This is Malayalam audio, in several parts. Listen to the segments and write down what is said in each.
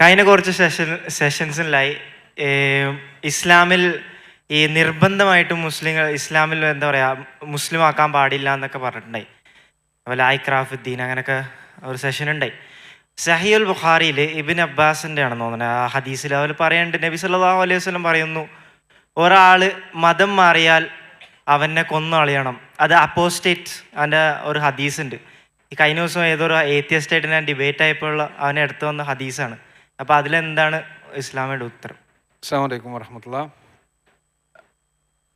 കഴിഞ്ഞ കുറച്ച് സെഷൻ സെഷൻസിലായി ഇസ്ലാമിൽ ഈ നിർബന്ധമായിട്ടും മുസ്ലിങ്ങൾ ഇസ്ലാമിൽ എന്താ പറയുക മുസ്ലിം ആക്കാൻ പാടില്ല എന്നൊക്കെ പറഞ്ഞിട്ടുണ്ടായി. അതുപോലെ ഐ ക്രാഫുദ്ദീൻ അങ്ങനെയൊക്കെ ഒരു സെഷൻ ഉണ്ടായി. സഹിയുൽ ബുഖാറിയിൽ ഇബിൻ അബ്ബാസിന്റെ ആണെന്ന് തോന്നുന്നത് ആ ഹദീസിൽ അവർ പറയുന്നുണ്ട് നബി സല്ലാഹു അലൈഹി വസ്ലം പറയുന്നു ഒരാൾ മതം മാറിയാൽ അവനെ കൊന്നളയണം അത് അപ്പോസ്റ്റേറ്റ് അവന്റെ ഒരു ഹദീസ് ഉണ്ട് ഈ കഴിഞ്ഞ ദിവസം ഏതൊരു ഏത്യസ്റ്റ് ആയിട്ട് ഞാൻ ഡിബേറ്റ് ആയപ്പോൾ അവനെ എടുത്തു വന്ന ഹദീസാണ്. അപ്പോൾ അതിലെന്താണ് ഇസ്ലാമിയുടെ ഉത്തരം? അസ്സാം വലൈക്കും വർഹമത്തുള്ള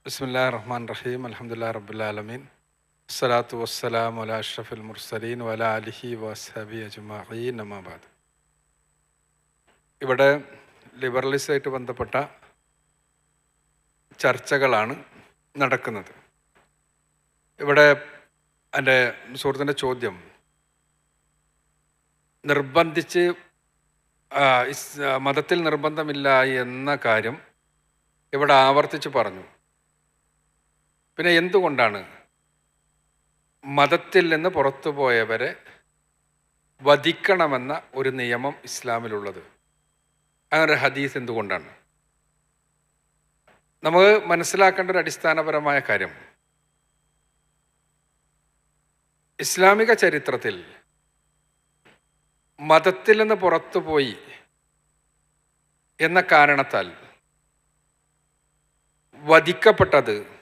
ബിസ്മില്ലാ റഹ്മാൻ റഹീം. അലഹമുല്ലാ റബ്ബുലാലമീൻ സ്വലാത്തു വസ്സലാം വല അഷ്റഫുൽ മുർസലീൻ വല അലിഹി വസ്ഹബി അജ്മഈൻ. നമാബാദ് ഇവിടെ ലിബറലിസമായിട്ട് ബന്ധപ്പെട്ട ചർച്ചകളാണ് നടക്കുന്നത്. ഇവിടെ എന്റെ സുഹൃത്തിന്റെ ചോദ്യം നിർബന്ധിച്ച് മതത്തിൽ നിർബന്ധമില്ല എന്ന കാര്യം ഇവിടെ ആവർത്തിച്ച് പറഞ്ഞു. പിന്നെ എന്തുകൊണ്ടാണ് മതത്തിൽ നിന്ന് പുറത്തു പോയവരെ വധിക്കണമെന്ന ഒരു നിയമം ഇസ്ലാമിലുള്ളത്? അങ്ങനെ ഒരു ഹദീസ് എന്തുകൊണ്ടാണ്? നമുക്ക് മനസ്സിലാക്കേണ്ട ഒരു അടിസ്ഥാനപരമായ കാര്യം. ഇസ്ലാമിക ചരിത്രത്തിൽ മതത്തിൽ നിന്ന് പുറത്തുപോയി എന്ന കാരണത്താൽ വധിക്കപ്പെട്ടത്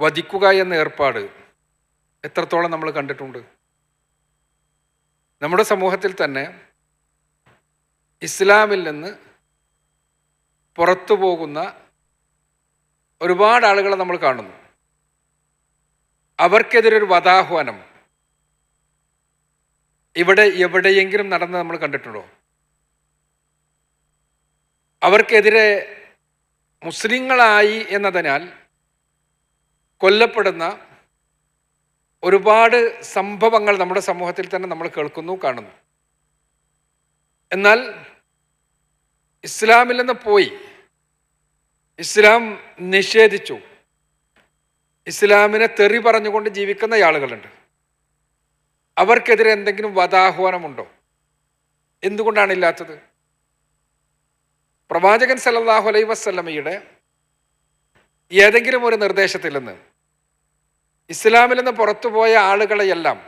വധിക്കുക എന്ന ഏർപ്പാട് എത്രത്തോളം നമ്മൾ കണ്ടിട്ടുണ്ട്. നമ്മുടെ സമൂഹത്തിൽ തന്നെ ഇസ്ലാമിൽ നിന്ന് പുറത്തു പോകുന്ന ഒരുപാട് ആളുകളെ നമ്മൾ കാണുന്നു. അവർക്കെതിരെ ഒരു വധാഹ്വാനം ഇവിടെ എവിടെയെങ്കിലും നടന്ന് നമ്മൾ കണ്ടിട്ടുണ്ടോ? അവർക്കെതിരെ മുസ്ലിങ്ങളായി എന്നതിനാൽ കൊല്ലപ്പെടുന്ന ഒരുപാട് സംഭവങ്ങൾ നമ്മുടെ സമൂഹത്തിൽ തന്നെ നമ്മൾ കേൾക്കുന്നു കാണുന്നു. എന്നാൽ ഇസ്ലാമിൽ നിന്ന് പോയി. ഇസ്ലാം നിഷേധിച്ചു. ഇസ്ലാമിനെ തെറി പറഞ്ഞുകൊണ്ട് ജീവിക്കുന്ന ആളുകളുണ്ട്. അവർക്കെതിരെ എന്തെങ്കിലും വധാഹ്വാനമുണ്ടോ എന്തുകൊണ്ടാണ് ഇല്ലാത്തത്? പ്രവാചകൻ സല്ലല്ലാഹു അലൈ വസല്ലമയുടെ ഏതെങ്കിലും ഒരു നിർദ്ദേശത്തിൽ നിന്ന് ഇസ്ലാമിൽ നിന്ന് പുറത്തുപോയ ആളുകളെയെല്ലാം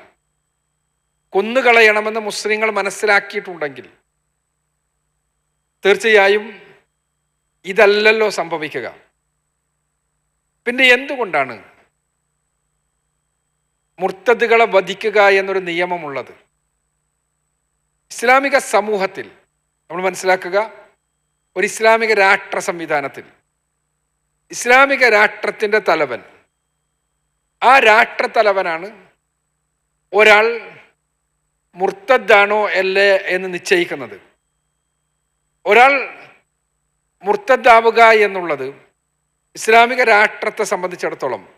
കൊന്നുകളയണമെന്ന് മുസ്ലിങ്ങൾ മനസ്സിലാക്കിയിട്ടുണ്ടെങ്കിൽ തീർച്ചയായും ഇതല്ലല്ലോ സംഭവിക്കുക. പിന്നെ എന്തുകൊണ്ടാണ് മുർത്തതുകളെ വധിക്കുക എന്നൊരു നിയമമുള്ളത്. ഇസ്ലാമിക സമൂഹത്തിൽ നമ്മൾ മനസ്സിലാക്കുക ഒരു ഇസ്ലാമിക രാഷ്ട്ര സംവിധാനത്തിൽ. ഇസ്ലാമിക രാഷ്ട്രത്തിന്റെ തലവൻ ആ രാഷ്ട്ര തലവനാണ് ഒരാൾ മുർത്തദ്ദാണോ അല്ലേ എന്ന് നിശ്ചയിക്കുന്നത്. ഒരാൾ മുർത്തദ്ദാവുക എന്നുള്ളത് ഇസ്ലാമിക രാഷ്ട്രത്തെ സംബന്ധിച്ചിടത്തോളം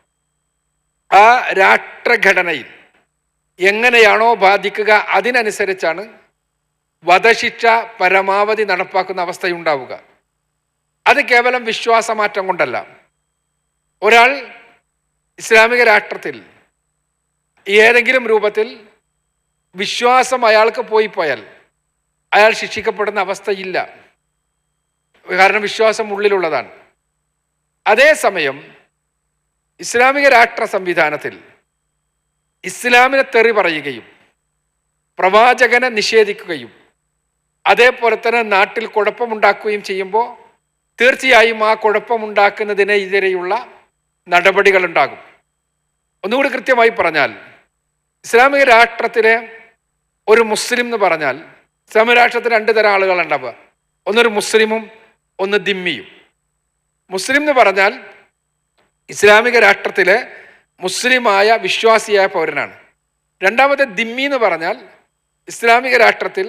ആ രാഷ്ട്രഘടനയിൽ എങ്ങനെയാണോ ബാധിക്കുക അതിനനുസരിച്ചാണ് വധശിക്ഷ പരമാവധി നടപ്പാക്കുന്ന അവസ്ഥയുണ്ടാവുക. അത് കേവലം വിശ്വാസമാറ്റം കൊണ്ടല്ല. ഒരാൾ ഇസ്ലാമിക രാഷ്ട്രത്തിൽ ഏതെങ്കിലും രൂപത്തിൽ വിശ്വാസം അയാൾക്ക് പോയി പോയാൽ അയാൾ ശിക്ഷിക്കപ്പെടുന്ന അവസ്ഥയില്ല. കാരണം വിശ്വാസം ഉള്ളിലുള്ളതാണ്. അതേസമയം ഇസ്ലാമിക രാഷ്ട്ര സംവിധാനത്തിൽ ഇസ്ലാമിനെ തെറി പറയുകയും പ്രവാചകനെ നിഷേധിക്കുകയും അതേപോലെ തന്നെ നാട്ടിൽ കുഴപ്പമുണ്ടാക്കുകയും ചെയ്യുമ്പോൾ തീർച്ചയായും ആ കുഴപ്പമുണ്ടാക്കുന്നതിനെതിരെയുള്ള നടപടികളുണ്ടാകും. ഒന്നുകൂടി കൃത്യമായി പറഞ്ഞാൽ ഇസ്ലാമിക രാഷ്ട്രത്തിലെ ഒരു മുസ്ലിം എന്ന് പറഞ്ഞാൽ ഇസ്ലാമിക രാഷ്ട്രത്തിൽ രണ്ട് തരം ആളുകളുണ്ടാവുക ഒന്നൊരു മുസ്ലിമും ഒന്ന് ദിമ്മിയും. മുസ്ലിം എന്ന് പറഞ്ഞാൽ ഇസ്ലാമിക രാഷ്ട്രത്തിലെ മുസ്ലിമായ വിശ്വാസിയായ പൗരനാണ്. രണ്ടാമത്തെ ദിമ്മി എന്ന് പറഞ്ഞാൽ ഇസ്ലാമിക രാഷ്ട്രത്തിൽ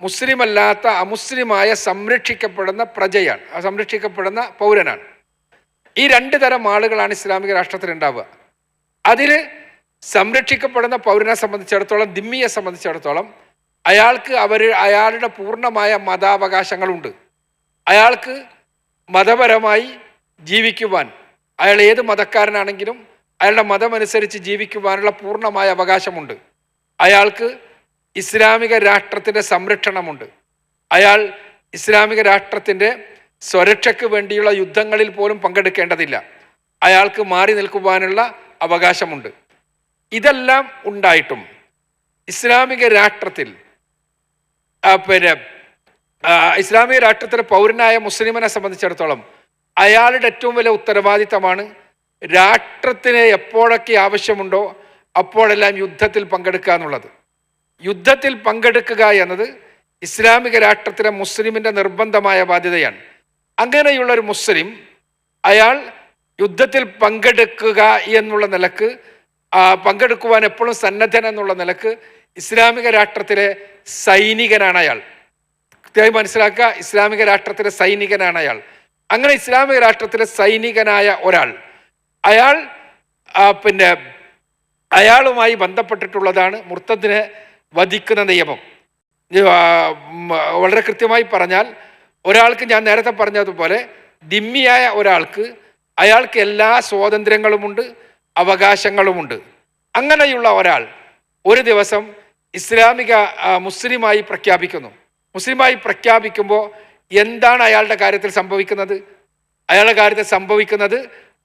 മുസ്ലിമല്ലാത്ത അമുസ്ലിമായ സംരക്ഷിക്കപ്പെടുന്ന പ്രജയാണ് സംരക്ഷിക്കപ്പെടുന്ന പൗരനാണ്. ഈ രണ്ട് തരം ആളുകളാണ് ഇസ്ലാമിക രാഷ്ട്രത്തിൽ ഉണ്ടാവുക. അതിൽ സംരക്ഷിക്കപ്പെടുന്ന പൗരനെ സംബന്ധിച്ചിടത്തോളം ദിമ്മിയെ സംബന്ധിച്ചിടത്തോളം അയാൾക്ക് അവർ അയാളുടെ പൂർണമായ മതാവകാശങ്ങളുണ്ട്. അയാൾക്ക് മതപരമായി ജീവിക്കുവാൻ അയാൾ ഏത് മതക്കാരനാണെങ്കിലും അയാളുടെ മതമനുസരിച്ച് ജീവിക്കുവാനുള്ള പൂർണമായ അവകാശമുണ്ട്. അയാൾക്ക് ഇസ്ലാമിക രാഷ്ട്രത്തിന്റെ സംരക്ഷണമുണ്ട്. അയാൾ ഇസ്ലാമിക രാഷ്ട്രത്തിന്റെ സ്വരക്ഷയ്ക്ക് വേണ്ടിയുള്ള യുദ്ധങ്ങളിൽ പോലും പങ്കെടുക്കേണ്ടതില്ല. അയാൾക്ക് മാറി നിൽക്കുവാനുള്ള അവകാശമുണ്ട്. ഇതെല്ലാം ഉണ്ടായിട്ടും ഇസ്ലാമിക രാഷ്ട്രത്തിൽ പിന്നെ ഇസ്ലാമിക രാഷ്ട്രത്തിലെ പൗരനായ മുസ്ലിമിനെ സംബന്ധിച്ചിടത്തോളം അയാളുടെ ഏറ്റവും വലിയ ഉത്തരവാദിത്തമാണ് രാഷ്ട്രത്തിന് എപ്പോഴൊക്കെ ആവശ്യമുണ്ടോ അപ്പോഴെല്ലാം യുദ്ധത്തിൽ പങ്കെടുക്കുക എന്നുള്ളത്. യുദ്ധത്തിൽ പങ്കെടുക്കുക എന്നത് ഇസ്ലാമിക രാഷ്ട്രത്തിലെ മുസ്ലിമിന്റെ നിർബന്ധമായ ബാധ്യതയാണ്. അങ്ങനെയുള്ള ഒരു മുസ്ലിം അയാൾ യുദ്ധത്തിൽ പങ്കെടുക്കുക എന്നുള്ള നിലയ്ക്ക് പങ്കെടുക്കുവാൻ എപ്പോഴും സന്നദ്ധൻ എന്നുള്ള നിലയ്ക്ക് ഇസ്ലാമിക രാഷ്ട്രത്തിലെ സൈനികനാണ് അയാൾ. മനസ്സിലാക്കുക ഇസ്ലാമിക രാഷ്ട്രത്തിലെ സൈനികനാണ് അയാൾ. അങ്ങനെ ഇസ്ലാമിക രാഷ്ട്രത്തിലെ സൈനികനായ ഒരാൾ അയാൾ പിന്നെ അയാളുമായി ബന്ധപ്പെട്ടിട്ടുള്ളതാണ് മുർത്തദിനെ വധിക്കുന്ന നിയമം. വളരെ കൃത്യമായി പറഞ്ഞാൽ ഒരാൾക്ക് ഞാൻ നേരത്തെ പറഞ്ഞതുപോലെ ദിമ്മിയായ ഒരാൾക്ക് അയാൾക്ക് എല്ലാ സ്വാതന്ത്ര്യങ്ങളുമുണ്ട് അവകാശങ്ങളുമുണ്ട്. അങ്ങനെയുള്ള ഒരാൾ ഒരു ദിവസം ഇസ്ലാമിക മുസ്ലിമായി പ്രഖ്യാപിക്കുന്നു. മുസ്ലിമായി പ്രഖ്യാപിക്കുമ്പോൾ എന്താണ് അയാളുടെ കാര്യത്തിൽ സംഭവിക്കുന്നത്? അയാളുടെ കാര്യത്തിൽ സംഭവിക്കുന്നത്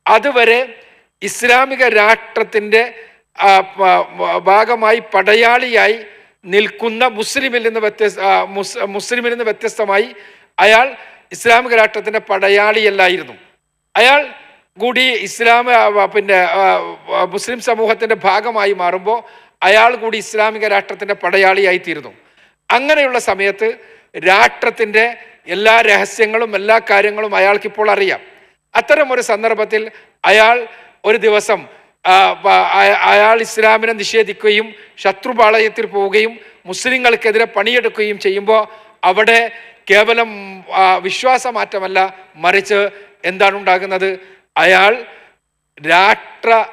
അതുവരെ ഇസ്ലാമിക രാഷ്ട്രത്തിന്റെ ഭാഗമായി പടയാളിയായി നിൽക്കുന്ന മുസ്ലിമിൽ നിന്ന് വ്യത്യസ്ത മുസ്ലിമിൽ നിന്ന് വ്യത്യസ്തമായി അയാൾ ഇസ്ലാമിക രാഷ്ട്രത്തിന്റെ പടയാളിയല്ലായിരുന്നു. അയാൾ കൂടി ഇസ്ലാം ആ, വ- പിന്നെ മുസ്ലിം സമൂഹത്തിന്റെ ഭാഗമായി മാറുമ്പോൾ അയാൾ കൂടി ഇസ്ലാമിക രാഷ്ട്രത്തിന്റെ പടയാളിയായി തീരുന്നു അങ്ങനെയുള്ള സമയത്ത് രാഷ്ട്രത്തിന്റെ എല്ലാ രഹസ്യങ്ങളും എല്ലാ കാര്യങ്ങളും അയാൾക്ക് ഇപ്പോൾ അറിയാം. അത്തരം ഒരു സന്ദർഭത്തിൽ അയാൾ ഒരു ദിവസം അയാൾ ഇസ്ലാമിനെ നിഷേധിക്കുകയും ശത്രുപാളയത്തിൽ പോവുകയും മുസ്ലിങ്ങൾക്കെതിരെ പണിയെടുക്കുകയും ചെയ്യുമ്പോൾ അവിടെ കേവലം വിശ്വാസമാറ്റമല്ല മറിച്ച് എന്താണ് ഉണ്ടാകുന്നത് അയാൾ രാഷ്ട്ര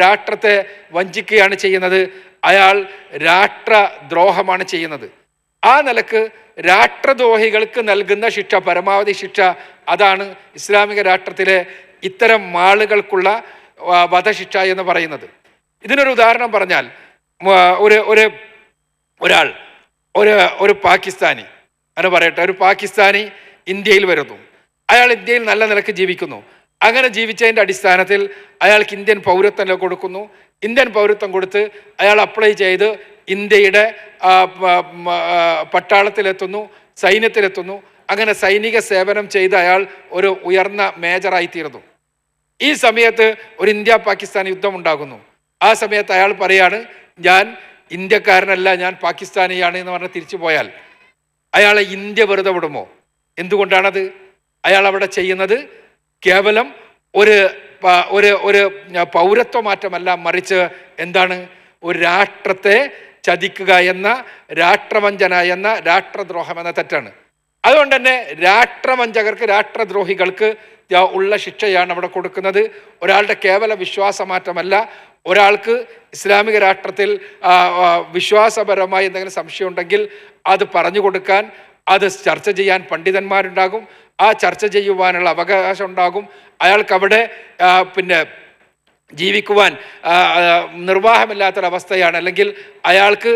രാഷ്ട്രത്തെ വഞ്ചിക്കുകയാണ് ചെയ്യുന്നത്. അയാൾ രാഷ്ട്രദ്രോഹമാണ് ചെയ്യുന്നത്. ആ നിലയ്ക്ക് രാഷ്ട്രദ്രോഹികൾക്ക് നൽകുന്ന ശിക്ഷ പരമാവധി ശിക്ഷ അതാണ് ഇസ്ലാമിക രാഷ്ട്രത്തിലെ ഇത്തരം മാളുകൾക്കുള്ള വധശിക്ഷ എന്ന് പറയുന്നത്. ഇതിനൊരു ഉദാഹരണം പറഞ്ഞാൽ ഒരു ഒരു ഒരാൾ ഒരു ഒരു പാകിസ്ഥാനി അങ്ങനെ പറയട്ടെ ഒരു പാകിസ്ഥാനി ഇന്ത്യയിൽ വരുന്നു. അയാൾ ഇന്ത്യയിൽ നല്ല നിലയ്ക്ക് ജീവിക്കുന്നു. അങ്ങനെ ജീവിച്ചതിന്റെ അടിസ്ഥാനത്തിൽ അയാൾക്ക് ഇന്ത്യൻ പൗരത്വം കൊടുക്കുന്നു. ഇന്ത്യൻ പൗരത്വം കൊടുത്ത് അയാൾ അപ്ലൈ ചെയ്ത് ഇന്ത്യയുടെ പട്ടാളത്തിലെത്തുന്നു സൈന്യത്തിലെത്തുന്നു. അങ്ങനെ സൈനിക സേവനം ചെയ്ത് അയാൾ ഒരു ഉയർന്ന മേജറായി തീർന്നു ഈ സമയത്ത് ഒരു ഇന്ത്യ പാകിസ്ഥാൻ യുദ്ധം ഉണ്ടാകുന്നു. ആ സമയത്ത് അയാൾ പറയാണ് ഞാൻ ഇന്ത്യക്കാരനല്ല ഞാൻ പാകിസ്ഥാനിയാണ് എന്ന് പറഞ്ഞ് തിരിച്ചു പോയാൽ അയാളെ ഇന്ത്യ വെറുതെ വിടുമോ? എന്തുകൊണ്ടാണത്? അയാൾ അവിടെ ചെയ്യുന്നത് കേവലം ഒരു ഒരു ഒരു പൗരത്വ മാറ്റമല്ല മറിച്ച് എന്താണ്? ഒരു രാഷ്ട്രത്തെ ചതിക്കുക എന്ന രാഷ്ട്രവഞ്ചന എന്ന രാഷ്ട്രദ്രോഹം എന്ന തെറ്റാണ്. അതുകൊണ്ട് തന്നെ രാഷ്ട്രവഞ്ചകർക്ക് രാഷ്ട്രദ്രോഹികൾക്ക് ഉള്ള ശിക്ഷയാണ് അവിടെ കൊടുക്കുന്നത്. ഒരാളുടെ കേവല വിശ്വാസമാറ്റമല്ല. ഒരാൾക്ക് ഇസ്ലാമിക രാഷ്ട്രത്തിൽ വിശ്വാസപരമായി എന്തെങ്കിലും സംശയം ഉണ്ടെങ്കിൽ അത് പറഞ്ഞു കൊടുക്കാൻ അത് ചർച്ച ചെയ്യാൻ പണ്ഡിതന്മാരുണ്ടാകും. ആ ചർച്ച ചെയ്യുവാനുള്ള അവകാശം ഉണ്ടാകും അയാൾക്കവിടെ പിന്നെ ജീവിക്കുവാൻ നിർവാഹമില്ലാത്തൊരവസ്ഥയാണ്. അല്ലെങ്കിൽ അയാൾക്ക്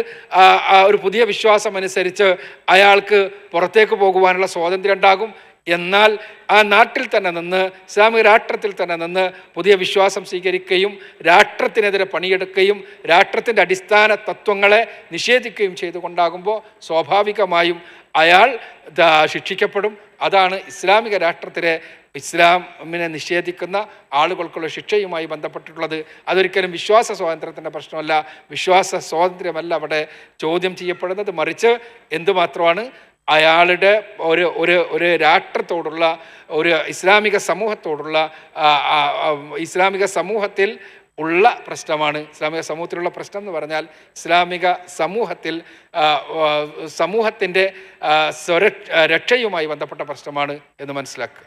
ഒരു പുതിയ വിശ്വാസം അനുസരിച്ച് അയാൾക്ക് പുറത്തേക്ക് പോകുവാനുള്ള സ്വാതന്ത്ര്യം ഉണ്ടാകും. എന്നാൽ ആ നാട്ടിൽ തന്നെ നിന്ന് ഇസ്ലാമിക രാഷ്ട്രത്തിൽ തന്നെ നിന്ന് പുതിയ വിശ്വാസം സ്വീകരിക്കുകയും രാഷ്ട്രത്തിനെതിരെ പണിയെടുക്കുകയും രാഷ്ട്രത്തിന്റെ അടിസ്ഥാന തത്വങ്ങളെ നിഷേധിക്കുകയും ചെയ്തുകൊണ്ടാകുമ്പോൾ സ്വാഭാവികമായും അയാൾ ശിക്ഷിക്കപ്പെടും. അതാണ് ഇസ്ലാമിക രാഷ്ട്രത്തിലെ ഇസ്ലാമിനെ നിഷേധിക്കുന്ന ആളുകൾക്കുള്ള ശിക്ഷയുമായി ബന്ധപ്പെട്ടിട്ടുള്ളത്. അതൊരിക്കലും വിശ്വാസ സ്വാതന്ത്ര്യത്തിന്റെ പ്രശ്നമല്ല. വിശ്വാസ സ്വാതന്ത്ര്യമല്ല അവിടെ ചോദ്യം ചെയ്യപ്പെടുന്നത്. മറിച്ച് എന്തുമാത്രമാണ് അയാളുടെ ഒരു ഒരു ഒരു രാഷ്ട്രത്തോടുള്ള ഒരു ഇസ്ലാമിക സമൂഹത്തോടുള്ള ഇസ്ലാമിക സമൂഹത്തിൽ ഉള്ള പ്രശ്നമാണ്. ഇസ്ലാമിക സമൂഹത്തിലുള്ള പ്രശ്നം എന്ന് പറഞ്ഞാൽ ഇസ്ലാമിക സമൂഹത്തിൽ സമൂഹത്തിന്റെ സ്വര രക്ഷയുമായി ബന്ധപ്പെട്ട പ്രശ്നമാണ് എന്ന് മനസ്സിലാക്കുക.